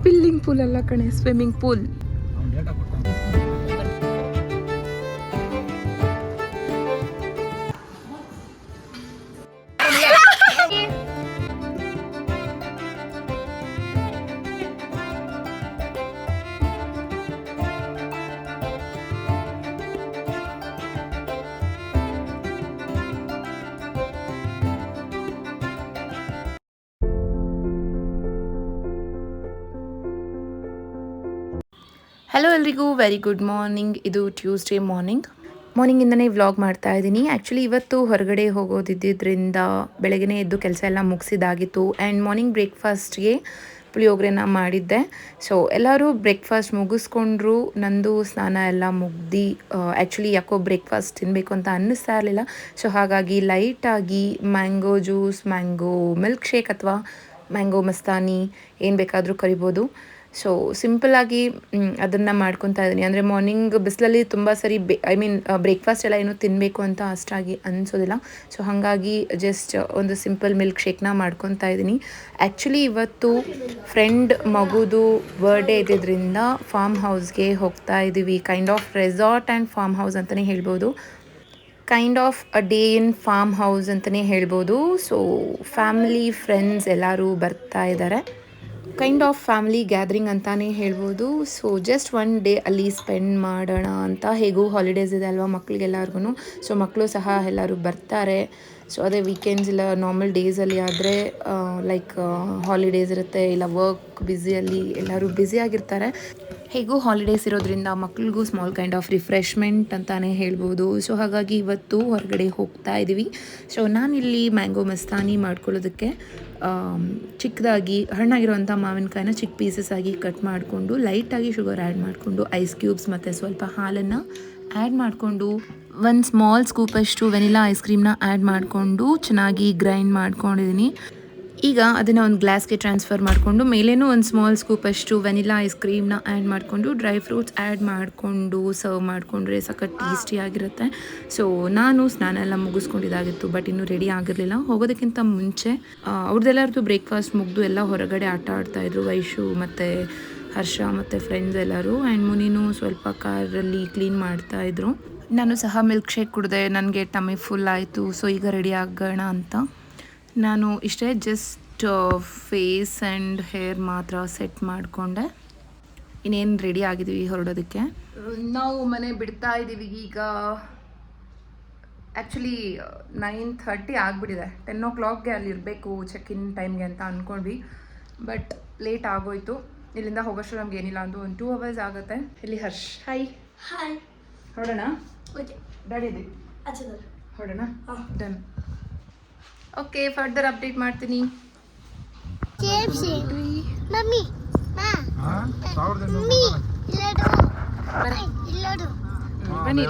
Spilling pool ಅಲ್ಲ ಕಣೆ swimming pool. Hello ಎಲ್ರಿಗೂ ವೆರಿ ಗುಡ್ ಮಾರ್ನಿಂಗ್ ಇದು ಟ್ಯೂಸ್ಡೇ ಮಾರ್ನಿಂಗ್ ಮಾರ್ನಿಂಗಿಂದನೇ ವ್ಲಾಗ್ ಮಾಡ್ತಾ ಇದ್ದೀನಿ. ಆ್ಯಕ್ಚುಲಿ ಇವತ್ತು ಹೊರಗಡೆ ಹೋಗೋದಿದ್ದರಿಂದ ಬೆಳಗ್ಗೆ ಎದ್ದು ಕೆಲಸ ಎಲ್ಲ ಮುಗಿಸಿದಾಗಿತ್ತು ಆ್ಯಂಡ್ ಮಾರ್ನಿಂಗ್ ಬ್ರೇಕ್ಫಾಸ್ಟ್ಗೆ ಪುಳಿಯೋಗರೆನ ಮಾಡಿದ್ದೆ. ಸೊ ಎಲ್ಲರೂ ಬ್ರೇಕ್ಫಾಸ್ಟ್ ಮುಗಿಸ್ಕೊಂಡ್ರು. ನಂದು ಸ್ನಾನ ಎಲ್ಲ ಮುಗ್ದು ಆ್ಯಕ್ಚುಲಿ ಯಾಕೋ ಬ್ರೇಕ್ಫಾಸ್ಟ್ ತಿನ್ನಬೇಕು ಅಂತ ಅನ್ನಿಸ್ತಾ ಇರಲಿಲ್ಲ. ಸೊ ಹಾಗಾಗಿ ಲೈಟಾಗಿ mango juice mango milkshake ಅಥವಾ ಮ್ಯಾಂಗೋ ಮಸ್ತಾನಿ ಏನು ಬೇಕಾದರೂ ಕರಿಬೋದು. ಸೊ ಸಿಂಪಲ್ಲಾಗಿ ಅದನ್ನು ಮಾಡ್ಕೊತಾ ಇದ್ದೀನಿ ಅಂದರೆ ಮಾರ್ನಿಂಗ್ ಬಿಸಿಲಲ್ಲಿ ತುಂಬ ಸರಿ ಬೆ ಐ ಮೀನ್ ಬ್ರೇಕ್ಫಾಸ್ಟ್ ಎಲ್ಲ ಏನೂ ತಿನ್ನಬೇಕು ಅಂತ ಅಷ್ಟಾಗಿ ಅನಿಸೋದಿಲ್ಲ. ಸೊ ಹಾಗಾಗಿ ಜಸ್ಟ್ ಒಂದು ಸಿಂಪಲ್ ಮಿಲ್ಕ್ ಶೇಕ್ನ ಮಾಡ್ಕೊತಾ ಇದ್ದೀನಿ ಆ್ಯಕ್ಚುಲಿ ಇವತ್ತು ಫ್ರೆಂಡ್ ಮಗುದು ಬರ್ಡೇ ಇದ್ದಿದ್ದರಿಂದ ಫಾರ್ಮ್ ಹೌಸ್ಗೆ ಹೋಗ್ತಾ ಇದ್ದೀವಿ kind of resort and farmhouse ಅಂತಲೇ ಹೇಳ್ಬೋದು. Kind of a day in farmhouse ಅಂತಲೇ ಹೇಳ್ಬೋದು. ಸೊ ಫ್ಯಾಮಿಲಿ ಫ್ರೆಂಡ್ಸ್ ಎಲ್ಲರೂ ಬರ್ತಾ ಇದ್ದಾರೆ ಕೈಂಡ್ ಆಫ್ ಫ್ಯಾಮಿಲಿ ಗ್ಯಾದ್ರಿಂಗ್ ಅಂತಲೇ ಹೇಳ್ಬೋದು. ಸೊ ಜಸ್ಟ್ ಒನ್ ಡೇ ಅಲ್ಲಿ ಸ್ಪೆಂಡ್ ಮಾಡೋಣ ಅಂತ ಹೇಗೂ ಹಾಲಿಡೇಸ್ ಇದೆ ಅಲ್ವಾ ಮಕ್ಳಿಗೆಲ್ಲರಿಗೂ ಸೊ ಮಕ್ಕಳು ಸಹ ಎಲ್ಲರೂ ಬರ್ತಾರೆ. ಸೊ ಅದೇ ವೀಕೆಂಡ್ಸ್ ಇಲ್ಲ ನಾರ್ಮಲ್ ಡೇಸಲ್ಲಿ ಆದರೆ ಲೈಕ್ ಹಾಲಿಡೇಸ್ ಇರುತ್ತೆ, ಇಲ್ಲ ವರ್ಕ್ ಬ್ಯುಸಿಯಲ್ಲಿ ಎಲ್ಲರೂ ಬ್ಯುಸಿಯಾಗಿರ್ತಾರೆ ಹೇಗೂ ಹಾಲಿಡೇಸ್ ಇರೋದ್ರಿಂದ ಮಕ್ಳಿಗೂ ಸ್ಮಾಲ್ ಕೈಂಡ್ ಆಫ್ ರಿಫ್ರೆಶ್ಮೆಂಟ್ ಅಂತಾನೆ ಹೇಳ್ಬೋದು. ಸೊ ಹಾಗಾಗಿ ಇವತ್ತು ಹೊರಗಡೆ ಹೋಗ್ತಾ ಇದ್ದೀವಿ ಸೊ ನಾನಿಲ್ಲಿ ಮ್ಯಾಂಗೋ ಮಸ್ತಾನಿ ಮಾಡ್ಕೊಳ್ಳೋದಕ್ಕೆ ಚಿಕ್ಕದಾಗಿ, ಹಣ್ಣಾಗಿರುವಂಥ ಮಾವಿನಕಾಯಿನ ಚಿಕ್ಕ ಪೀಸಸ್ ಆಗಿ ಕಟ್ ಮಾಡಿಕೊಂಡು ಲೈಟಾಗಿ ಶುಗರ್ ಆ್ಯಡ್ ಮಾಡಿಕೊಂಡು ಐಸ್ ಕ್ಯೂಬ್ಸ್ ಮತ್ತು ಸ್ವಲ್ಪ ಹಾಲನ್ನು ಆ್ಯಡ್ ಮಾಡಿಕೊಂಡು ಒಂದು ಸ್ಮಾಲ್ ಸ್ಕೂಪಷ್ಟು ವೆನಿಲಾ ಐಸ್ ಕ್ರೀಮ್ನ ಆ್ಯಡ್ ಮಾಡಿಕೊಂಡು ಚೆನ್ನಾಗಿ ಗ್ರೈಂಡ್ ಮಾಡ್ಕೊಂಡಿದ್ದೀನಿ ಈಗ ಅದನ್ನು ಒಂದು ಗ್ಲಾಸ್ಗೆ ಟ್ರಾನ್ಸ್ಫರ್ ಮಾಡಿಕೊಂಡು ಮೇಲೇನೂ ಒಂದು ಸ್ಮಾಲ್ ಸ್ಕೂಪಷ್ಟು ವೆನಿಲಾ ಐಸ್ ಕ್ರೀಮ್ನ ಆ್ಯಡ್ ಮಾಡಿಕೊಂಡು ಡ್ರೈ ಫ್ರೂಟ್ಸ್ ಆ್ಯಡ್ ಮಾಡಿಕೊಂಡು ಸರ್ವ್ ಮಾಡಿಕೊಂಡ್ರೆ ಸಖತ್ ಟೇಸ್ಟಿಯಾಗಿರುತ್ತೆ ಸೊ ನಾನು ಸ್ನಾನ ಎಲ್ಲ ಮುಗಿಸ್ಕೊಂಡಿದ್ದಾಗಿತ್ತು ಬಟ್ ಇನ್ನೂ ರೆಡಿ ಆಗಿರಲಿಲ್ಲ. ಹೋಗೋದಕ್ಕಿಂತ ಮುಂಚೆ ಅವ್ರದ್ದೆಲ್ಲರದ್ದು ಬ್ರೇಕ್ಫಾಸ್ಟ್ ಮುಗಿದು ಎಲ್ಲ ಹೊರಗಡೆ ಆಟ ಆಡ್ತಾಯಿದ್ರು ವೈಶು ಮತ್ತು ಹರ್ಷ ಮತ್ತು ಫ್ರೆಂಡ್ಸ್ ಎಲ್ಲರೂ. ಆ್ಯಂಡ್ ಮುನಿನೂ ಸ್ವಲ್ಪ ಕಾರಲ್ಲಿ ಕ್ಲೀನ್ ಮಾಡ್ತಾ ಇದ್ರು. ನಾನು ಸಹ ಮಿಲ್ಕ್ ಶೇಕ್ ಕುಡಿದೆ ನನಗೆ ಟಮಿ ಫುಲ್ ಆಯಿತು ಸೊ ಈಗ ರೆಡಿ ಆಗೋಣ ಅಂತ. ನಾನು ಇಷ್ಟೇ ಜಸ್ಟ್ ಫೇಸ್ ಆ್ಯಂಡ್ ಹೇರ್ ಮಾತ್ರ ಸೆಟ್ ಮಾಡಿಕೊಂಡೆ. ಇನ್ನೇನು ರೆಡಿ ಆಗಿದ್ದೀವಿ ಹೊರಡೋದಕ್ಕೆ? ನಾವು ಮನೆ ಬಿಡ್ತಾ ಇದ್ದೀವಿ ಈಗ. ಆ್ಯಕ್ಚುಲಿ ನೈನ್ ಥರ್ಟಿ ಆಗಿಬಿಟ್ಟಿದೆ. ಟೆನ್ ಓ ಕ್ಲಾಕ್ಗೆ ಅಲ್ಲಿ ಇರಬೇಕು ಚೆಕ್ ಇನ್ ಟೈಮ್ಗೆ ಅಂತ ಅಂದ್ಕೊಂಡ್ವಿ ಬಟ್ ಲೇಟ್ ಆಗೋಯ್ತು. ಇಲ್ಲಿಂದ ಹೋಗೋಷ್ಟು ನಮ್ಗೆ ಏನಿಲ್ಲ ಅಂದು ಒಂದು ಟೂ ಅವರ್ಸ್ ಆಗುತ್ತೆ. ಇಲ್ಲಿ ಹರ್ಷ್. ಹಾಯ್ ಹಾಯ್ ಹೊಡೋಣ ಓಕೆ. ಡ್ಯಾಡಿ ಹೊರಡೋಣ? ಡನ್ ಓಕೆ ಫರ್ದರ್ ಅಪ್ಡೇಟ್ ಮಾಡ್ತೀನಿ. ಮಮ್ಮಿ ಬನ್ನಿ.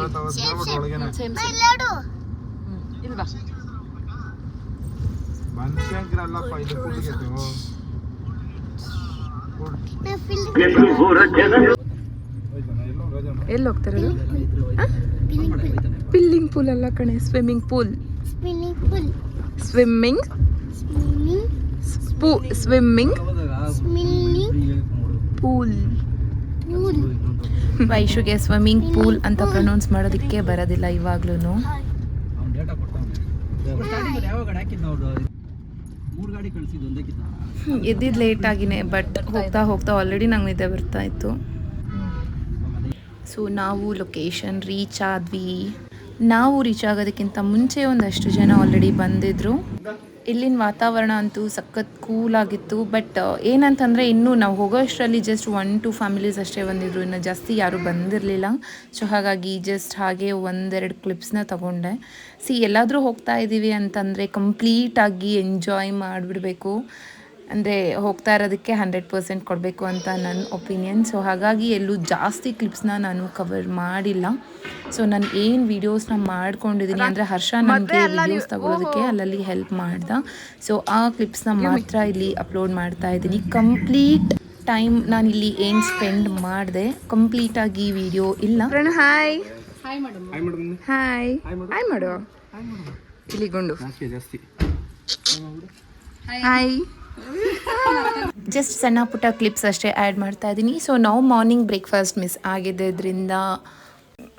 ಇಲ್ವಾ ಬನ್ಶಂಕರಲ್ಲಪ್ಪ ಇದು ಕುಡಿಗೆತು ನಾ ಫಿಲ್ ಎಲ್ಲೋ ರಜನ ಎಲ್ಲಿ ಹೋಗ್ತಿರೋದು ಫಿಲ್ಲಿಂಗ್ ಫುಲ್ ಪಿಲ್ಲಿಂಗ್ ಪೂಲ್ ಅಲ್ಲ ಕಣೆ ಸ್ವಿಮ್ಮಿಂಗ್ ಪೂಲ್ ಸ್ವಿಮ್ಮಿಂಗ್ ಸ್ವಿಮ್ಮಿಂಗ್ ಸ್ಪೂ ಪೂಲ್ ವೈಶುಗೆ ಸ್ವಿಮ್ಮಿಂಗ್ ಪೂಲ್ ಅಂತ ಪ್ರೊನೌನ್ಸ್ ಮಾಡೋದಕ್ಕೆ ಬರೋದಿಲ್ಲ ಇವಾಗ್ಲೂ ಎದ್ದಿದ್ದು ಲೇಟ್ ಆಗಿನೇ ಬಟ್ ಹೋಗ್ತಾ ಹೋಗ್ತಾ ಆಲ್ರೆಡಿ ನಂಗೆ ನಿದ್ದೆ ಬರ್ತಾ ಇತ್ತು. ಸೊ ನಾವು ಲೊಕೇಶನ್ ರೀಚ್ ಆದ್ವಿ. ನಾವು ರೀಚ್ ಆಗೋದಕ್ಕಿಂತ ಮುಂಚೆ ಒಂದಷ್ಟು ಜನ ಆಲ್ರೆಡಿ ಬಂದಿದ್ರು. ಇಲ್ಲಿನ ವಾತಾವರಣ ಅಂತೂ ಸಖತ್ ಕೂಲ್ ಆಗಿತ್ತು ಬಟ್ ಏನಂತಂದರೆ ಇನ್ನೂ ನಾವು ಹೋಗೋ ಅಷ್ಟರಲ್ಲಿ ಜಸ್ಟ್ ಒನ್ ಟು ಫ್ಯಾಮಿಲೀಸ್ ಅಷ್ಟೇ ಬಂದಿದ್ರು, ಇನ್ನು ಜಾಸ್ತಿ ಯಾರೂ ಬಂದಿರಲಿಲ್ಲ. ಸೊ ಹಾಗಾಗಿ ಜಸ್ಟ್ ಹಾಗೆ ಒಂದೆರಡು ಕ್ಲಿಪ್ಸ್ನ ತಗೊಂಡೆ. ಸಿ ಎಲ್ಲಾದರೂ ಹೋಗ್ತಾ ಇದ್ದೀವಿ ಅಂತಂದರೆ ಕಂಪ್ಲೀಟಾಗಿ ಎಂಜಾಯ್ ಮಾಡಿಬಿಡ್ಬೇಕು. ಅಂದರೆ ಹೋಗ್ತಾ ಇರೋದಕ್ಕೆ ಹಂಡ್ರೆಡ್ ಪರ್ಸೆಂಟ್ ಕೊಡಬೇಕು ಅಂತ ನನ್ನ ಒಪಿನಿಯನ್ ಸೊ ಹಾಗಾಗಿ ಎಲ್ಲೂ ಜಾಸ್ತಿ ಕ್ಲಿಪ್ಸ್ನ ನಾನು ಕವರ್ ಮಾಡಿಲ್ಲ. ಸೊ ನಾನು ಏನು ವೀಡಿಯೋಸ್ನ ಮಾಡ್ಕೊಂಡಿದ್ದೀನಿ ಅಂದರೆ ಹರ್ಷ ನನಗೆ ವೀಡಿಯೋಸ್ ತಗೊಳ್ಳೋದಕ್ಕೆ ಅಲ್ಲಲ್ಲಿ ಹೆಲ್ಪ್ ಮಾಡ್ದೆ. ಸೊ ಆ ಕ್ಲಿಪ್ಸ್ನ ಮಾತ್ರ ಇಲ್ಲಿ ಅಪ್ಲೋಡ್ ಮಾಡ್ತಾ ಇದ್ದೀನಿ ಕಂಪ್ಲೀಟ್ ಟೈಮ್ ನಾನು ಇಲ್ಲಿ ಏನು ಸ್ಪೆಂಡ್ ಮಾಡಿದೆ ಕಂಪ್ಲೀಟಾಗಿ ವಿಡಿಯೋ ಇಲ್ಲ. ಹಾಯ್ ಹಾಯ್ ಹಾಯ್ ಹಾಯ್ ಮಾಡು ಇಲ್ಲಿ ಗುಂಡು. ಜಾಸ್ತಿ ಜಾಸ್ತಿ. ಹಾಯ್ ಜಸ್ಟ್ ಸಣ್ಣ ಪುಟ್ಟ ಕ್ಲಿಪ್ಸ್ ಅಷ್ಟೇ ಆ್ಯಡ್ ಮಾಡ್ತಾ ಇದ್ದೀನಿ ಸೊ ನಾವು ಮಾರ್ನಿಂಗ್ ಬ್ರೇಕ್ಫಾಸ್ಟ್ ಮಿಸ್ ಆಗಿದ್ದರಿಂದ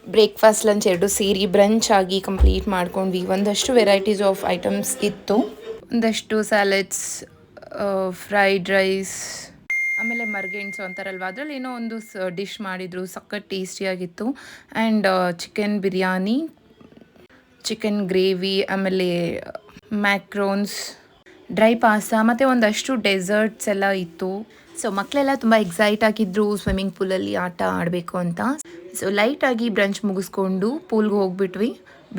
ಬ್ರೇಕ್ಫಾಸ್ಟ್ ಲಂಚ್ ಎರಡು ಸೇರಿ ಬ್ರಂಚ್ ಆಗಿ ಕಂಪ್ಲೀಟ್ ಮಾಡ್ಕೊಂಡ್ವಿ. ಒಂದಷ್ಟು ವೆರೈಟೀಸ್ ಆಫ್ ಐಟಮ್ಸ್ ಇತ್ತು. ಒಂದಷ್ಟು ಸ್ಯಾಲೆಡ್ಸ್ ಫ್ರೈಡ್ ರೈಸ್ ಆಮೇಲೆ ಮರ್ಗೆಣ್ಸು ಅಂತಾರಲ್ವ? ಅದರಲ್ಲಿ ಏನೋ ಒಂದು ಡಿಶ್ ಮಾಡಿದರು. ಸಖತ್ ಟೇಸ್ಟಿಯಾಗಿತ್ತು and chicken biryani chicken gravy ಆಮೇಲೆ ಮ್ಯಾಕ್ರೋನ್ಸ್ ಡ್ರೈ ಪಾಸ ಮತ್ತು ಒಂದಷ್ಟು ಡೆಸರ್ಟ್ಸ್ ಎಲ್ಲ ಇತ್ತು. ಸೊ ಮಕ್ಕಳೆಲ್ಲ ತುಂಬ ಎಕ್ಸೈಟ್ ಆಗಿದ್ರು ಸ್ವಿಮ್ಮಿಂಗ್ ಪೂಲಲ್ಲಿ ಆಟ ಆಡಬೇಕು ಅಂತ. ಸೊ ಲೈಟಾಗಿ ಬ್ರಂಚ್ ಮುಗಿಸ್ಕೊಂಡು ಪೂಲ್ಗೆ ಹೋಗ್ಬಿಟ್ವಿ.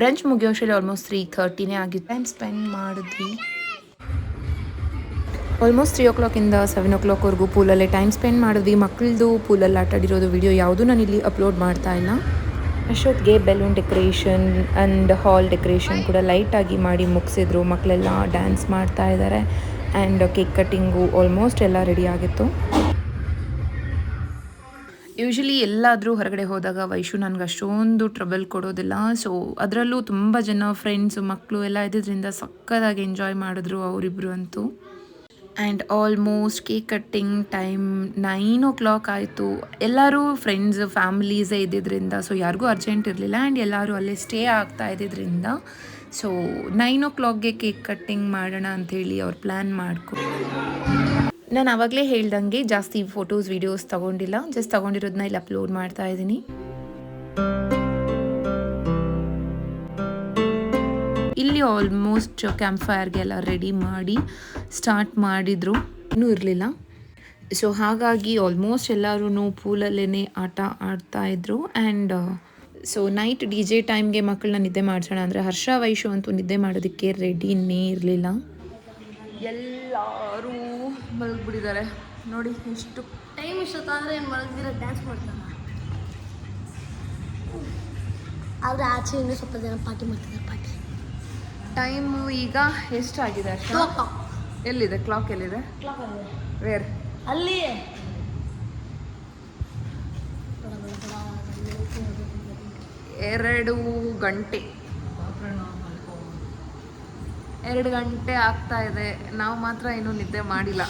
ಬ್ರಂಚ್ ಮುಗಿಯೋಷ್ಟರಲ್ಲಿ ಆಲ್ಮೋಸ್ಟ್ ತ್ರೀ ಥರ್ಟಿನೇ ಆಗಿತ್ತು. ಟೈಮ್ ಸ್ಪೆಂಡ್ ಮಾಡಿದ್ವಿ. ಆಲ್ಮೋಸ್ಟ್ ತ್ರೀ ಓ ಕ್ಲಾಕಿಂದ ಸೆವೆನ್ ಓ ಕ್ಲಾಕ್ವರೆಗೂ ಪೂಲಲ್ಲೇ ಟೈಮ್ ಸ್ಪೆಂಡ್ ಮಾಡಿದ್ವಿ. ಮಕ್ಕಳದು ಪೂಲಲ್ಲಿ ಆಟ ಆಡಿರೋದು ವಿಡಿಯೋ ಯಾವುದೂ ನಾನು ಇಲ್ಲಿ ಅಪ್ಲೋಡ್ ಮಾಡ್ತಾ ಇಲ್ಲ. ಅಷ್ಟೊತ್ತಿಗೆ balloon decoration and hall decoration ಕೂಡ ಲೈಟಾಗಿ ಮಾಡಿ ಮುಗಿಸಿದ್ರು. ಮಕ್ಕಳೆಲ್ಲ ಡ್ಯಾನ್ಸ್ ಮಾಡ್ತಾ ಇದ್ದಾರೆ ಆ್ಯಂಡ್ ಕೇಕ್ ಕಟ್ಟಿಂಗು ಆಲ್ಮೋಸ್ಟ್ ಎಲ್ಲ ರೆಡಿ ಆಗಿತ್ತು. ಯೂಶಲಿ ಎಲ್ಲಾದರೂ ಹೊರಗಡೆ ಹೋದಾಗ ವೈಶು ನನಗೆ ಅಷ್ಟೊಂದು ಟ್ರಬಲ್ ಕೊಡೋದಿಲ್ಲ. ಸೊ ಅದರಲ್ಲೂ ತುಂಬ ಜನ ಫ್ರೆಂಡ್ಸು ಮಕ್ಕಳು ಎಲ್ಲ ಇದ್ದಿದ್ದರಿಂದ ಸಕ್ಕದಾಗಿ ಎಂಜಾಯ್ ಮಾಡಿದ್ರು ಅವರಿಬ್ಬರು ಅಂತೂ. And almost cake cutting time nine o'clock ಆಯಿತು. ಎಲ್ಲರೂ ಫ್ರೆಂಡ್ಸ್ ಫ್ಯಾಮಿಲೀಸೇ ಇದ್ದಿದ್ದರಿಂದ ಸೊ ಯಾರಿಗೂ ಅರ್ಜೆಂಟ್ ಇರಲಿಲ್ಲ ಆ್ಯಂಡ್ ಎಲ್ಲರೂ ಅಲ್ಲೇ ಸ್ಟೇ ಆಗ್ತಾ ಇದ್ದಿದ್ದರಿಂದ ಸೊ ನೈನ್ ಓ ಕ್ಲಾಕ್ಗೆ ಕೇಕ್ ಕಟ್ಟಿಂಗ್ ಮಾಡೋಣ ಅಂಥೇಳಿ ಅವ್ರು ಪ್ಲ್ಯಾನ್ ಮಾಡ್ಕೊಂಡು ನಾನು ಆವಾಗಲೇ ಹೇಳ್ದಂಗೆ ಜಾಸ್ತಿ ಫೋಟೋಸ್ ವೀಡಿಯೋಸ್ ತೊಗೊಂಡಿಲ್ಲ ಜಸ್ಟ್ ತೊಗೊಂಡಿರೋದನ್ನ ಇಲ್ಲಿ ಅಪ್ಲೋಡ್ ಮಾಡ್ತಾ ಇದ್ದೀನಿ. ಇಲ್ಲಿ ಆಲ್ಮೋಸ್ಟ್ ಕ್ಯಾಂಪ್ ಫೈರ್ಗೆಲ್ಲ ರೆಡಿ ಮಾಡಿ ಸ್ಟಾರ್ಟ್ ಮಾಡಿದರು. ಇನ್ನೂ ಇರಲಿಲ್ಲ. ಸೊ ಹಾಗಾಗಿ ಆಲ್ಮೋಸ್ಟ್ ಎಲ್ಲರೂ ಪೂಲಲ್ಲೇ ಆಟ ಆಡ್ತಾ ಇದ್ರು. And so night D J ಟೈಮ್ಗೆ ಮಕ್ಕಳನ್ನ ನಿದ್ದೆ ಮಾಡಿಸೋಣ ಅಂದರೆ ಹರ್ಷ ವೈಶು ಅಂತೂ ನಿದ್ದೆ ಮಾಡೋದಕ್ಕೆ ರೆಡಿನೇ ಇರಲಿಲ್ಲ. ಎಲ್ಲರೂ ಮಲಗಿಬಿಟ್ಟಿದ್ದಾರೆ. ನೋಡಿ ಎಷ್ಟು ಟೈಮ್ ಇಷ್ಟೊತ್ತಾದರೆ ಏನು ಮಲಗ್ದಿರ ಡ್ಯಾನ್ಸ್ ಮಾಡ್ತಾರೆ ಆದರೆ ಆಚೆ ಇನ್ನೂ ಸ್ವಲ್ಪ ಜನ ಪಾರ್ಟಿ ಮಾಡ್ತಿದ್ದಾರೆ ಪಾರ್ಟಿ ಟೈಮು ಈಗ ಎಷ್ಟಾಗಿದೆ ಅಷ್ಟು ಎಲ್ಲಿದೆ? ಕ್ಲಾಕ್ ಎಲ್ಲಿದೆ? ವೇರ್ ಅಲ್ಲಿ. ಎರಡು ಗಂಟೆ. ಎರಡು ಗಂಟೆ ಆಗ್ತಾ ಇದೆ. ನಾವು ಮಾತ್ರ ಇನ್ನೂ ನಿದ್ದೆ ಮಾಡಿಲ್ಲ.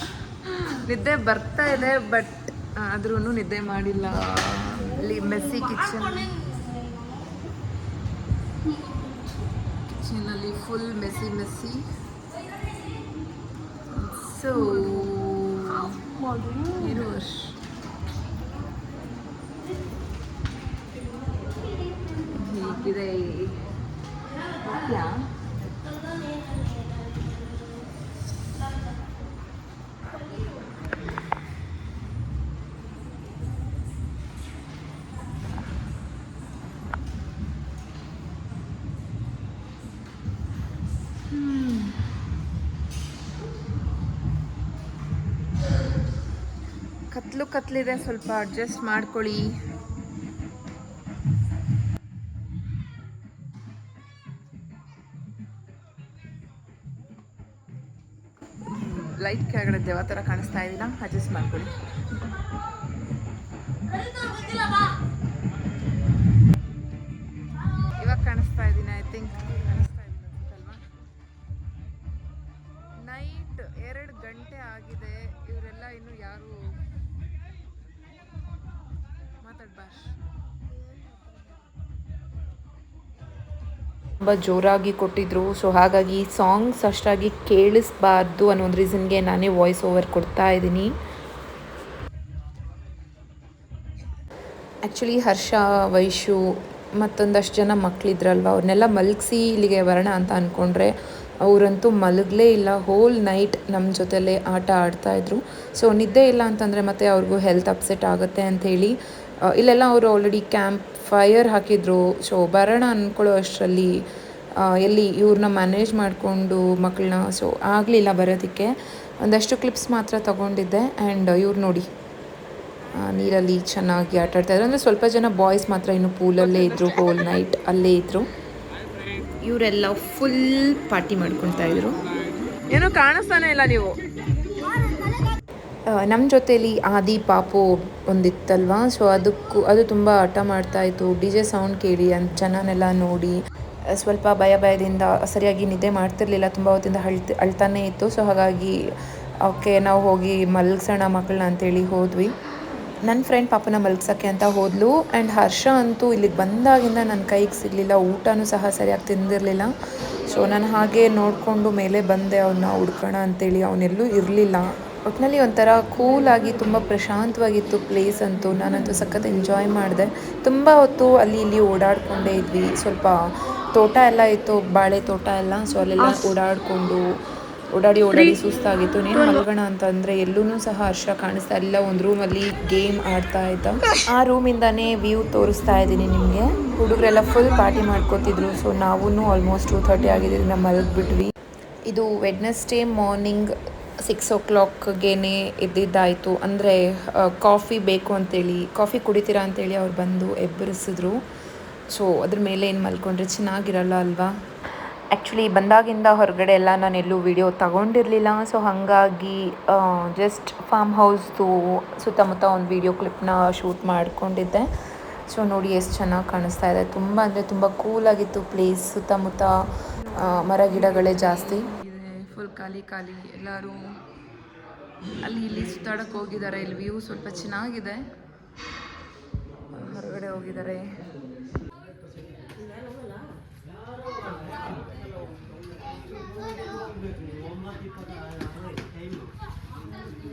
ನಿದ್ದೆ ಬರ್ತಾ ಇದೆ ಬಟ್ ಆದ್ರೂ ನಿದ್ದೆ ಮಾಡಿಲ್ಲ. ಅಲ್ಲಿ ಮೆಸ್ಸಿ ಕಿಚನ್ ಕಿಚನಲ್ಲಿ ಫುಲ್ ಮೆಸ್ಸಿ ಮೆಸ್ಸಿ ಸೊ ಇರು ವರ್ಷ ಹೇಗಿದೆ ಕತ್ಲು ಕತ್ಲಿದೆ, ಸ್ವಲ್ಪ ಅಡ್ಜಸ್ಟ್ ಮಾಡ್ಕೊಳ್ಳಿ. ಲೈಟ್ ಕೆಳಗಡೆ ದೇವ ಥರ ಕಾಣಿಸ್ತಾ ಇದೀನ ಅಡ್ಜಸ್ಟ್ ಮಾಡ್ಕೊಳ್ಳಿ. ಇವಾಗ ಕಾಣಿಸ್ತಾ ಇದ್ದೀನಿ ಐ ಥಿಂಕ್ ತುಂಬ ಜೋರಾಗಿ ಕೊಟ್ಟಿದ್ರು. ಸೊ ಹಾಗಾಗಿ ಸಾಂಗ್ಸ್ ಅಷ್ಟಾಗಿ ಕೇಳಿಸ್ಬಾರ್ದು ಅನ್ನೋ ಒಂದು ರೀಸನ್ಗೆ ನಾನೇ ವಾಯ್ಸ್ ಓವರ್ ಕೊಡ್ತಾ ಇದ್ದೀನಿ. ಆ್ಯಕ್ಚುಲಿ ಹರ್ಷ, ವೈಶು ಮತ್ತೊಂದಷ್ಟು ಜನ ಮಕ್ಕಳಿದ್ರಲ್ವ ಅವ್ರನ್ನೆಲ್ಲ ಮಲಗಿಸಿ ಇಲ್ಲಿಗೆ ಬರೋಣ ಅಂತ ಅಂದ್ಕೊಂಡ್ರೆ ಅವರಂತೂ ಮಲಗಲೇ ಇಲ್ಲ. ಹೋಲ್ ನೈಟ್ ನಮ್ಮ ಜೊತೆಲೇ ಆಟ ಆಡ್ತಾಯಿದ್ರು ಸೊ ನಿದ್ದೆ ಇಲ್ಲ ಅಂತಂದರೆ ಮತ್ತೆ ಅವ್ರಿಗೂ ಹೆಲ್ತ್ ಅಪ್ಸೆಟ್ ಆಗುತ್ತೆ ಅಂಥೇಳಿ ಇಲ್ಲೆಲ್ಲ ಅವರು ಆಲ್ರೆಡಿ ಕ್ಯಾಂಪ್ ಫೈರ್ ಹಾಕಿದ್ರು. ಸೊ ಬರೋಣ ಅಂದ್ಕೊಳ್ಳೋ ಅಷ್ಟರಲ್ಲಿ ಎಲ್ಲಿ ಇವ್ರನ್ನ ಮ್ಯಾನೇಜ್ ಮಾಡಿಕೊಂಡು ಮಕ್ಕಳನ್ನ ಸೊ ಆಗಲಿಲ್ಲ ಬರೋದಕ್ಕೆ. ಒಂದಷ್ಟು ಕ್ಲಿಪ್ಸ್ ಮಾತ್ರ ತಗೊಂಡಿದ್ದೆ ಆ್ಯಂಡ್ ಇವ್ರು ನೋಡಿ. ನೀರಲ್ಲಿ ಚೆನ್ನಾಗಿ ಆಟ ಆಡ್ತಾಯಿದ್ರು ಅಂದರೆ ಸ್ವಲ್ಪ ಜನ ಬಾಯ್ಸ್ ಮಾತ್ರ ಇನ್ನು ಪೂಲಲ್ಲೇ ಇದ್ದರು ಹೋಲ್ ನೈಟ್ ಅಲ್ಲೇ ಇದ್ದರು ಇವರೆಲ್ಲ ಫುಲ್ ಪಾರ್ಟಿ ಮಾಡ್ಕೊಳ್ತಾ ಇದ್ರು. ಏನೋ ಕಾಣಿಸ್ತಾನೆ ಇಲ್ಲ ನೀವು. ನಮ್ಮ ಜೊತೇಲಿ ಆದಿ ಪಾಪು ಒಂದಿತ್ತಲ್ವಾ? ಸೊ ಅದಕ್ಕೂ, ಅದು ತುಂಬ ಹಠ ಮಾಡ್ತಾ ಇತ್ತು ಡಿ ಜೆ ಸೌಂಡ್ ಕೇಳಿ ಅಂತ ಜನನೆಲ್ಲ ನೋಡಿ ಸ್ವಲ್ಪ ಭಯ ಭಯದಿಂದ, ಸರಿಯಾಗಿ ನಿದ್ದೆ ಮಾಡ್ತಿರ್ಲಿಲ್ಲ. ತುಂಬ ಹೊತ್ತಿಂದ ಅಳ್ತ ಅಳ್ತಾನೇ ಇತ್ತು. ಸೊ ಹಾಗಾಗಿ, ಓಕೆ, ನಾವು ಹೋಗಿ ಮಲಗ್ಸೋಣ ಮಕ್ಕಳನ್ನ ಅಂತೇಳಿ ಹೋದ್ವಿ. ನನ್ನ ಫ್ರೆಂಡ್ ಪಾಪನ ಮಲಗ್ಸೋಕ್ಕೆ ಅಂತ ಹೋದ್ಲು. ಆ್ಯಂಡ್ ಹರ್ಷ ಅಂತೂ ಇಲ್ಲಿಗೆ ಬಂದಾಗಿಂದ ನನ್ನ ಕೈಗೆ ಸಿಗಲಿಲ್ಲ. ಊಟನೂ ಸಹ ಸರಿಯಾಗಿ ತಿಂದಿರಲಿಲ್ಲ. ಸೊ ನಾನು ಹಾಗೆ ನೋಡಿಕೊಂಡು ಮೇಲೆ ಬಂದೆ. ಅವನ್ನ ಹುಡ್ಕೋಣ ಅಂತೇಳಿ, ಅವನೆಲ್ಲೂ ಇರಲಿಲ್ಲ. ಒಟ್ಟಿನಲ್ಲಿ ಒಂಥರ ಕೂಲಾಗಿ ತುಂಬ ಪ್ರಶಾಂತವಾಗಿತ್ತು ಪ್ಲೇಸ್ ಅಂತೂ. ನಾನಂತೂ ಸಖತ್ ಎಂಜಾಯ್ ಮಾಡಿದೆ. ತುಂಬ ಹೊತ್ತು ಅಲ್ಲಿ ಇಲ್ಲಿ ಓಡಾಡ್ಕೊಂಡೇ ಇದ್ವಿ. ಸ್ವಲ್ಪ ತೋಟ ಎಲ್ಲ ಇತ್ತು ಬಾಳೆ ತೋಟ ಎಲ್ಲ. ಸೊ ಅಲ್ಲೆಲ್ಲ ಓಡಾಡಿಕೊಂಡು ಓಡಾಡಿ ಓಡಾಡಿ ಸುಸ್ತಾಗಿತ್ತು. ನೀನು ಮಲ್ಗೋಣ ಅಂತಂದರೆ ಎಲ್ಲೂ ಸಹ ಹರ್ಷ ಕಾಣಿಸ್ತಾ ಇಲ್ಲ. ಒಂದು ರೂಮಲ್ಲಿ ಗೇಮ್ ಆಡ್ತಾ ಇದ್ದ. ಆ ರೂಮಿಂದಾನೇ ವ್ಯೂ ತೋರಿಸ್ತಾ ಇದ್ದೀನಿ ನಿಮಗೆ. ಹುಡುಗರೆಲ್ಲ ಫುಲ್ ಪಾರ್ಟಿ ಮಾಡ್ಕೋತಿದ್ರು. ಸೊ ನಾವೂ ಆಲ್ಮೋಸ್ಟ್ ಟೂ ಥರ್ಟಿ ಆಗಿದ್ದರಿಂದ ಮಲಗಿಬಿಟ್ವಿ ಇದು ವೆಡ್ನೆಸ್ಡೇ ಮಾರ್ನಿಂಗ್ ಸಿಕ್ಸ್ ಓ ಕ್ಲಾಕ್ಗೇನೆ ಇದ್ದಿದ್ದಾಯಿತು ಅಂದರೆ ಕಾಫಿ ಬೇಕು ಅಂತೇಳಿ ಕಾಫಿ ಕುಡಿತೀರಾ ಅಂತೇಳಿ ಅವ್ರು ಬಂದು ಎಬ್ಬರಿಸಿದ್ರು. ಸೊ ಅದ್ರ ಮೇಲೆ ಏನು ಮಲ್ಕೊಂಡ್ರೆ, ಚೆನ್ನಾಗಿರಲ್ಲ ಅಲ್ವಾ? ಆ್ಯಕ್ಚುಲಿ ಬಂದಾಗಿಂದ ಹೊರಗಡೆ ಎಲ್ಲ ನಾನು ಎಲ್ಲೂ ವಿಡಿಯೋ ತಗೊಂಡಿರಲಿಲ್ಲ. ಸೊ ಹಾಗಾಗಿ ಜಸ್ಟ್ ಫಾರ್ಮ್ ಹೌಸ್ದು ಸುತ್ತಮುತ್ತ ಒಂದು ವಿಡಿಯೋ ಕ್ಲಿಪ್ನ ಶೂಟ್ ಮಾಡಿಕೊಂಡಿದ್ದೆ. ಸೊ ನೋಡಿ ಎಷ್ಟು ಚೆನ್ನಾಗಿ ಕಾಣಿಸ್ತಾ ಇದೆ. ತುಂಬ ಅಂದರೆ ತುಂಬ ಕೂಲಾಗಿತ್ತು ಪ್ಲೇಸ್ ಸುತ್ತಮುತ್ತ ಮರ ಗಿಡಗಳೇ ಜಾಸ್ತಿ. ಫುಲ್ ಖಾಲಿ ಖಾಲಿ. ಎಲ್ಲರೂ ಅಲ್ಲಿ ಇಲ್ಲಿ ಸುತ್ತಾಡಕ್ಕೆ ಹೋಗಿದ್ದಾರೆ. ಇಲ್ಲಿ ವ್ಯೂ ಸ್ವಲ್ಪ ಚೆನ್ನಾಗಿದೆ. ಹೊರಗಡೆ ಹೋಗಿದ್ದಾರೆ.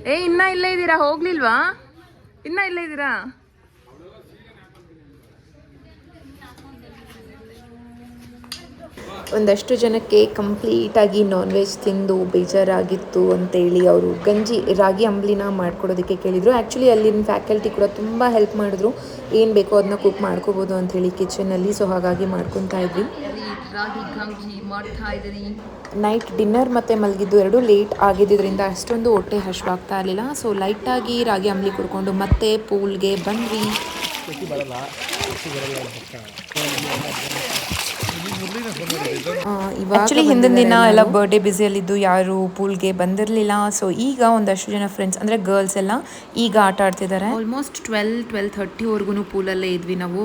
ಏ, ಇನ್ನ ಇಲ್ಲೇ ಇದ್ದೀರಾ? ಹೋಗ್ಲಿಲ್ವಾ? ಇನ್ನ ಇಲ್ಲೇ ಇದ್ದೀರಾ? ಒಂದಷ್ಟು ಜನಕ್ಕೆ ಕಂಪ್ಲೀಟಾಗಿ ನಾನ್ ವೆಜ್ ತಿಂದು ಬೇಜಾರಾಗಿತ್ತು ಅಂತೇಳಿ ಅವರು ಗಂಜಿ ರಾಗಿ ಅಂಬ್ಲಿನ ಮಾಡ್ಕೊಡೋದಕ್ಕೆ ಕೇಳಿದರು. ಆ್ಯಕ್ಚುಲಿ ಅಲ್ಲಿನ ಫ್ಯಾಕಲ್ಟಿ ಕೂಡ ತುಂಬ ಹೆಲ್ಪ್ ಮಾಡಿದ್ರು. ಏನು ಬೇಕೋ ಅದನ್ನ ಕುಕ್ ಮಾಡ್ಕೋಬೋದು ಅಂಥೇಳಿ ಕಿಚನಲ್ಲಿ ಸೊ ಹಾಗಾಗಿ ಮಾಡ್ಕೊತಾ ಇದ್ವಿ. ರಾಗಿ ಗಂಜಿ ಮಾಡ್ತಾ ಇದ್ದೀನಿ. ನೈಟ್ ಡಿನ್ನರ್ ಮತ್ತು ಮಲಗಿದ್ದು ಎರಡು ಲೇಟ್ ಆಗಿದ್ದರಿಂದ ಅಷ್ಟೊಂದು ಹೊಟ್ಟೆ ಹಶ್ವಾಗ್ತಾ ಇರಲಿಲ್ಲ. ಸೊ ಲೈಟಾಗಿ ರಾಗಿ ಅಂಬ್ಲಿ ಕುಡ್ಕೊಂಡು ಮತ್ತೆ ಪೂಲ್ಗೆ ಬಂದ್ವಿ. ಆ್ಯಕ್ಚುಲಿ ಹಿಂದಿನ ದಿನ ಎಲ್ಲ ಬರ್ಡೇ ಬ್ಯುಸಿಯಲ್ಲಿದ್ದು ಯಾರು ಪೂಲ್ಗೆ ಬಂದಿರಲಿಲ್ಲ. ಸೊ ಈಗ ಒಂದಷ್ಟು ಜನ ಫ್ರೆಂಡ್ಸ್ ಅಂದರೆ ಗರ್ಲ್ಸ್ ಎಲ್ಲ ಈಗ ಆಟ ಆಡ್ತಿದ್ದಾರೆ. ಆಲ್ಮೋಸ್ಟ್ ಟ್ವೆಲ್ ಟ್ವೆಲ್ ಥರ್ಟಿವರೆಗೂ ಪೂಲಲ್ಲೇ ಇದ್ವಿ ನಾವು.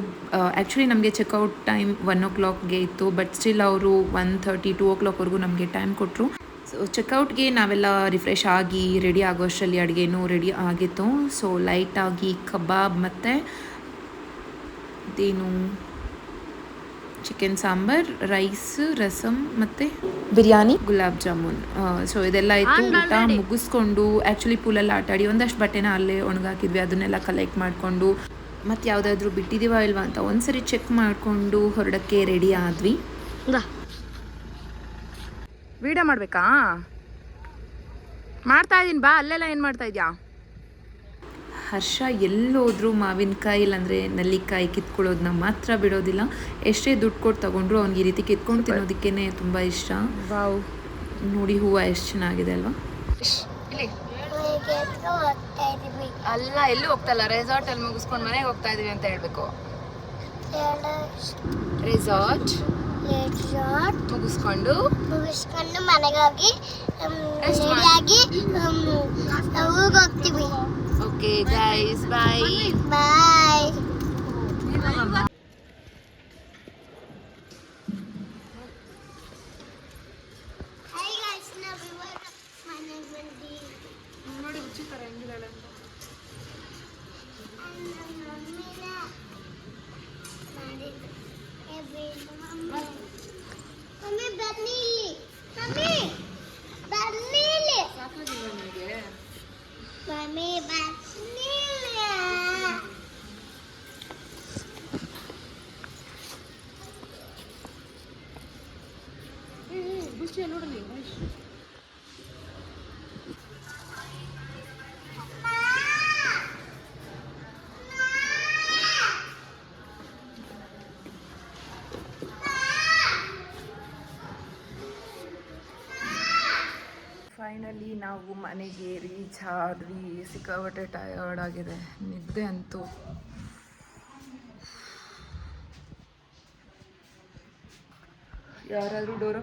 ಆ್ಯಕ್ಚುಲಿ ನಮಗೆ ಚೆಕ್ಔಟ್ ಟೈಮ್ ಒನ್ ಓ ಕ್ಲಾಕ್ಗೆ ಇತ್ತು ಬಟ್ ಸ್ಟಿಲ್ ಅವರು ಒನ್ ಥರ್ಟಿ ಟೂ ಓ ಕ್ಲಾಕ್ವರೆಗೂ ನಮಗೆ ಟೈಮ್ ಕೊಟ್ಟರು ಸೊ ಚೆಕ್ಔಟ್ಗೆ ನಾವೆಲ್ಲ ರಿಫ್ರೆಶ್ ಆಗಿ ರೆಡಿ ಆಗೋ ಅಷ್ಟರಲ್ಲಿ ಅಡುಗೆನೂ ರೆಡಿ ಆಗಿತ್ತು. ಸೊ ಲೈಟಾಗಿ ಕಬಾಬ್ ಮತ್ತು ಇದೇನು? ಚಿಕನ್ ಸಾಂಬಾರ್ ರೈಸ್ ರಸಮ್ ಮತ್ತೆ ಬಿರಿಯಾನಿ. ಗುಲಾಬ್ ಜಾಮೂನ್. ಸೊ ಇದೆಲ್ಲ ಇತ್ತು ಊಟ ಮುಗಿಸ್ಕೊಂಡು ಆ್ಯಕ್ಚುಲಿ ಪೂಲಲ್ಲಿ ಆಟ ಆಡಿ ಒಂದಷ್ಟು ಬಟ್ಟೆನ ಅಲ್ಲೇ ಒಣಗಾಕಿದ್ವಿ ಅದನ್ನೆಲ್ಲ ಕಲೆಕ್ಟ್ ಮಾಡಿಕೊಂಡು. ಮತ್ತು ಯಾವುದಾದ್ರೂ ಬಿಟ್ಟಿದೀವ ಇಲ್ವಾ ಅಂತ ಒಂದ್ಸರಿ ಚೆಕ್ ಮಾಡಿಕೊಂಡು ಹೊರಡಕ್ಕೆ ರೆಡಿ ಆದ್ವಿ. ವೀಡಿಯೋ ಮಾಡಬೇಕಾ? ಮಾಡ್ತಾ ಇದ್ದೀನಿ ಬಾ ಅಲ್ಲೆಲ್ಲ ಏನು ಮಾಡ್ತಾ ಇದೆಯಾ? ಹರ್ಷ ಎಲ್ಲೋದ್ರೂ ಮಾವಿನಕಾಯಿ ಇಲ್ಲಾಂದರೆ ನಲ್ಲಿಕಾಯಿ ಕಿತ್ಕೊಳ್ಳೋದನ್ನ ಮಾತ್ರ ಬಿಡೋದಿಲ್ಲ. ಎಷ್ಟೇ ದುಡ್ಡು ಕೊಟ್ಟು ತಗೊಂಡ್ರು ಅವ್ನಿಗೆ ಈ ರೀತಿ ಕಿತ್ಕೊಂಡು ತಿನ್ನೋದಕ್ಕೇ ತುಂಬ ಇಷ್ಟ. ವಾವ್. ನೋಡಿ ಹೂವು ಎಷ್ಟು ಚೆನ್ನಾಗಿದೆ ಅಲ್ವಾ? ಅಲ್ಲ ಎಲ್ಲೂ ಹೋಗ್ತಾ ಇಲ್ಲ? ರೆಸಾರ್ಟ್ ಅಲ್ಲಿ ಮುಗಿಸ್ಕೊಂಡು ಮನೆಗೆ ಹೋಗ್ತಾ ಇದೀವಿ ಅಂತ ಹೇಳ್ಬೇಕು. ರೆಸಾರ್ಟ್ ಮುಗಿಸ್ಕೊಂಡು. ಮುಗಿಸ್ಕೊಂಡು ಮನೆಗೆ ಹೋಗಿ ರೆಡಿಯಾಗಿ ಹೋಗ್ತೀವಿ. Okay guys bye bye hi guys ನಾವು ನಾವು ಮನೆಗೆ ರೀಚ್ ಆದ್ವಿ ಸಿಕ್ಕಾಪಟ್ಟೆ ಟಯರ್ಡ್ ಆಗಿದೆ. ನಿದ್ದೆ ಅಂತೂ. ಯಾರಾದರೂ ಡೋರ್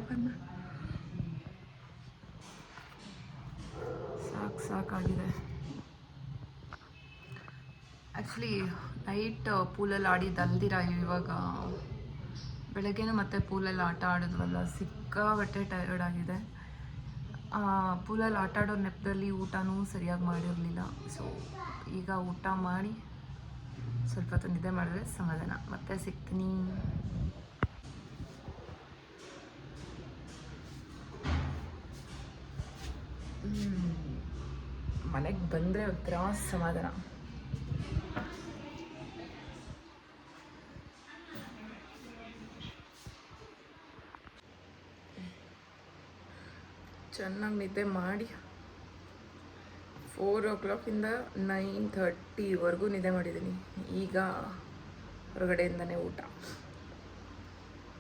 ಸಾಕು ಸಾಕಾಗಿದೆ ಆ್ಯಕ್ಚುಲಿ ನೈಟ್ ಪೂಲಲ್ಲಿ ಆಡಿದ್ದು ಅಲ್ದಿರ ಇವಾಗ? ಬೆಳಗ್ಗೆನೂ ಮತ್ತೆ ಪೂಲಲ್ಲಿ ಆಟ ಆಡಿದ್ವಲ್ಲ ಸಿಕ್ಕಾಬಟ್ಟೆ ಟಯರ್ಡ್ ಆಗಿದೆ. ಪೂಲಲ್ಲಿ ಆಟ ಆಡೋ ನೆಪದಲ್ಲಿ ಊಟನೂ ಸರಿಯಾಗಿ ಮಾಡಿರಲಿಲ್ಲ. ಸೊ ಈಗ ಊಟ ಮಾಡಿ ಸ್ವಲ್ಪ ಹೊತ್ತು ನಿದ್ದೆ ಮಾಡಿದ್ರೆ ಸಮಾಧಾನ. ಮತ್ತೆ ಸಿಗ್ತೀನಿ. ಮನೆಗೆ ಬಂದರೆ ಒಂಥರ ಸಮಾಧಾನ. ಚೆನ್ನಾಗಿ ನಿದ್ದೆ ಮಾಡಿ ಫೋರ್ ಓ ಕ್ಲಾಕಿಂದ ನೈನ್ ಥರ್ಟಿವರೆಗೂ ನಿದ್ದೆ ಮಾಡಿದ್ದೀನಿ. ಈಗ ಹೊರಗಡೆಯಿಂದನೇ ಊಟ.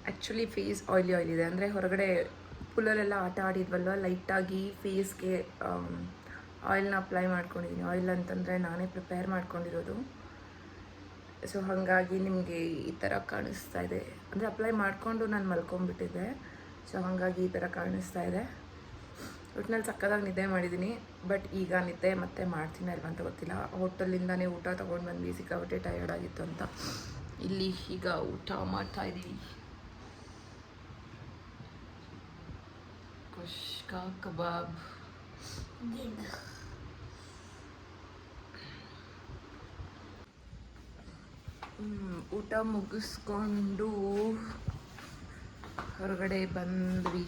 ಆ್ಯಕ್ಚುಲಿ ಫೇಸ್ ಆಯ್ಲಿ ಆಯ್ಲ್ ಇದೆ. ಅಂದರೆ ಹೊರಗಡೆ ಪುಲ್ಲಲ್ಲೆಲ್ಲ ಆಟ ಆಡಿದ್ವಲ್ವ? ಲೈಟಾಗಿ ಫೇಸ್ಗೆ ಆಯಿಲ್ನ ಅಪ್ಲೈ ಮಾಡ್ಕೊಂಡಿದ್ದೀನಿ. ಆಯಿಲ್ ಅಂತಂದರೆ ನಾನೇ ಪ್ರಿಪೇರ್ ಮಾಡ್ಕೊಂಡಿರೋದು. ಸೊ ಹಾಗಾಗಿ ನಿಮಗೆ ಈ ಥರ ಕಾಣಿಸ್ತಾ ಇದೆ. ಅಂದರೆ ಅಪ್ಲೈ ಮಾಡಿಕೊಂಡು ನಾನು ಮಲ್ಕೊಂಡ್ಬಿಟ್ಟಿದ್ದೆ. ಸೊ ಹಾಗಾಗಿ ಈ ಥರ ಕಾಣಿಸ್ತಾ ಇದೆ. ಒಟ್ಟಿನಲ್ಲಿ ಸಕ್ಕದಾಗಿ ನಿದ್ದೆ ಮಾಡಿದ್ದೀನಿ. ಬಟ್ ಈಗ ನಿದ್ದೆ ಮತ್ತೆ ಮಾಡ್ತೀನಿ ಅಲ್ವಾ ಅಂತ ಗೊತ್ತಿಲ್ಲ. ಹೋಟೆಲಿಂದನೇ ಊಟ ತೊಗೊಂಡು ಬಂದ್ವಿ. ಸಿಕ್ಕಾಪಟ್ಟೆ ಟಯರ್ಡ್ ಆಗಿತ್ತು ಅಂತ. ಇಲ್ಲಿ ಈಗ ಊಟ ಮಾಡ್ತಾ ಇದ್ದೀವಿ. ಕುಷ್ಕಾ ಕಬಾಬ್. ಊಟ ಮುಗಿಸ್ಕೊಂಡು ಹೊರಗಡೆ ಬಂದ್ವಿ.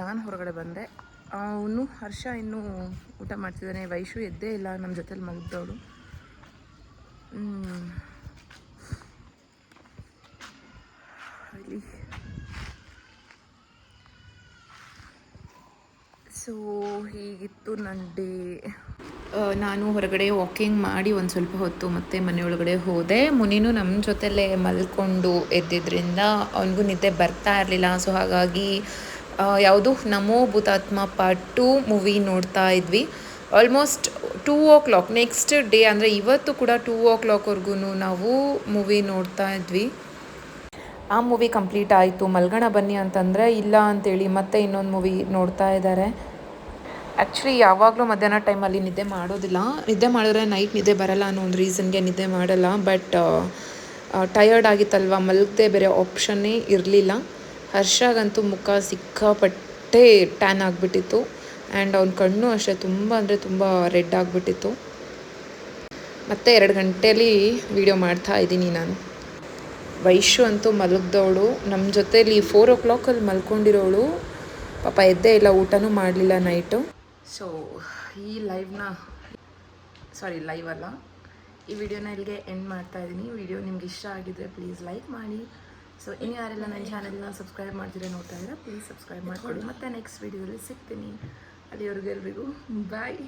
ನಾನು ಹೊರಗಡೆ ಬಂದೆ. ಅವನು ಹರ್ಷ ಇನ್ನೂ ಊಟ ಮಾಡ್ತಿದ್ದಾನೆ. ವೈಶು ಎದ್ದೇ ಇಲ್ಲ. ನಮ್ಮ ಜೊತೆಲಿ ಮಲಗಿದವಳು. ಸೊ ಹೀಗಿತ್ತು ನನ್ನ ಡೇ. ನಾನು ಹೊರಗಡೆ ವಾಕಿಂಗ್ ಮಾಡಿ ಒಂದು ಸ್ವಲ್ಪ ಹೊತ್ತು ಮತ್ತೆ ಮನೆಯೊಳಗಡೆ ಹೋದೆ. ಮುನಿನೂ ನಮ್ಮ ಜೊತೆಲೇ ಮಲ್ಕೊಂಡು ಎದ್ದಿದ್ದರಿಂದ ಅವನಿಗೂ ನಿದ್ದೆ ಬರ್ತಾ ಇರಲಿಲ್ಲ. ಸೊ ಹಾಗಾಗಿ ಯಾವುದು? ನಮೋ ಭೂತಾತ್ಮ ಪಾರ್ಟ್ ಟು ಮೂವಿ ನೋಡ್ತಾ ಇದ್ವಿ. Almost two o'clock next day ಅಂದರೆ ಇವತ್ತು ಕೂಡ ಟೂ ಓ ಕ್ಲಾಕ್ವರೆಗೂ ನಾವು ಮೂವಿ ನೋಡ್ತಾ ಇದ್ವಿ. ಆ ಮೂವಿ ಕಂಪ್ಲೀಟ್ ಆಯಿತು. ಮಲ್ಗಣ ಬನ್ನಿ ಅಂತಂದರೆ ಇಲ್ಲ ಅಂತೇಳಿ ಮತ್ತೆ ಇನ್ನೊಂದು ಮೂವಿ ನೋಡ್ತಾ ಇದ್ದಾರೆ ಆ್ಯಕ್ಚುಲಿ ಯಾವಾಗಲೂ ಮಧ್ಯಾಹ್ನ ಟೈಮಲ್ಲಿ ನಿದ್ದೆ ಮಾಡೋದಿಲ್ಲ. ನಿದ್ದೆ ಮಾಡಿದ್ರೆ ನೈಟ್ ನಿದ್ದೆ ಬರಲ್ಲ ಅನ್ನೋ ಒಂದು ರೀಸನ್ಗೆ ನಿದ್ದೆ ಮಾಡಲ್ಲ. But tired ಆಗಿತ್ತಲ್ವ? ಮಲಗದೆ ಬೇರೆ ಆಪ್ಷನ್ನೇ ಇರಲಿಲ್ಲ. ಹರ್ಷಗಂತೂ ಮುಖ ಸಿಕ್ಕಾಪಟ್ಟೆ ಟ್ಯಾನ್ ಆಗಿಬಿಟ್ಟಿತ್ತು. ಆ್ಯಂಡ್ ಅವ್ನ ಕಣ್ಣು ಅಷ್ಟೇ ತುಂಬ ಅಂದರೆ ತುಂಬ ರೆಡ್ ಆಗಿಬಿಟ್ಟಿತ್ತು. ಮತ್ತೆ ಎರಡು ಗಂಟೆಯಲ್ಲಿ ವಿಡಿಯೋ ಮಾಡ್ತಾ ಇದ್ದೀನಿ ನಾನು. ವೈಶು ಅಂತೂ ಮಲಗ್ದವಳು. ನಮ್ಮ ಜೊತೇಲಿ ಫೋರ್ ಓ ಕ್ಲಾಕಲ್ಲಿ ಮಲ್ಕೊಂಡಿರೋಳು. ಪಾಪ ಎದ್ದೇ ಇಲ್ಲ, ಊಟನೂ ಮಾಡಲಿಲ್ಲ ನೈಟು ಸೊ ಈ ಲೈವ್ನ ಸಾರಿ ಲೈವ್ ಅಲ್ಲ. ಈ ವಿಡಿಯೋನ ಇಲ್ಲಿಗೆ ಎಂಡ್ ಮಾಡ್ತಾ ಇದ್ದೀನಿ. ವಿಡಿಯೋ ನಿಮ್ಗೆ ಇಷ್ಟ ಆಗಿದ್ರೆ ಪ್ಲೀಸ್ ಲೈಕ್ ಮಾಡಿ. ಸೊ ಇನ್ನು ಯಾರೆಲ್ಲ ನನ್ನ ಚಾನಲ್ನ ಸಬ್ಸ್ಕ್ರೈಬ್ ಮಾಡ್ತೀರಾ ನೋಡ್ತಾ ಇದ್ದೀರಾ ಪ್ಲೀಸ್ ಸಬ್ಸ್ಕ್ರೈಬ್ ಮಾಡಿಕೊಡಿ ಮತ್ತೆ ನೆಕ್ಸ್ಟ್ ವಿಡಿಯೋದಲ್ಲಿ ಸಿಗ್ತೀನಿ. ಅಲ್ಲಿವರೆಗೂ ಎಲ್ರಿಗೂ ಬಾಯ್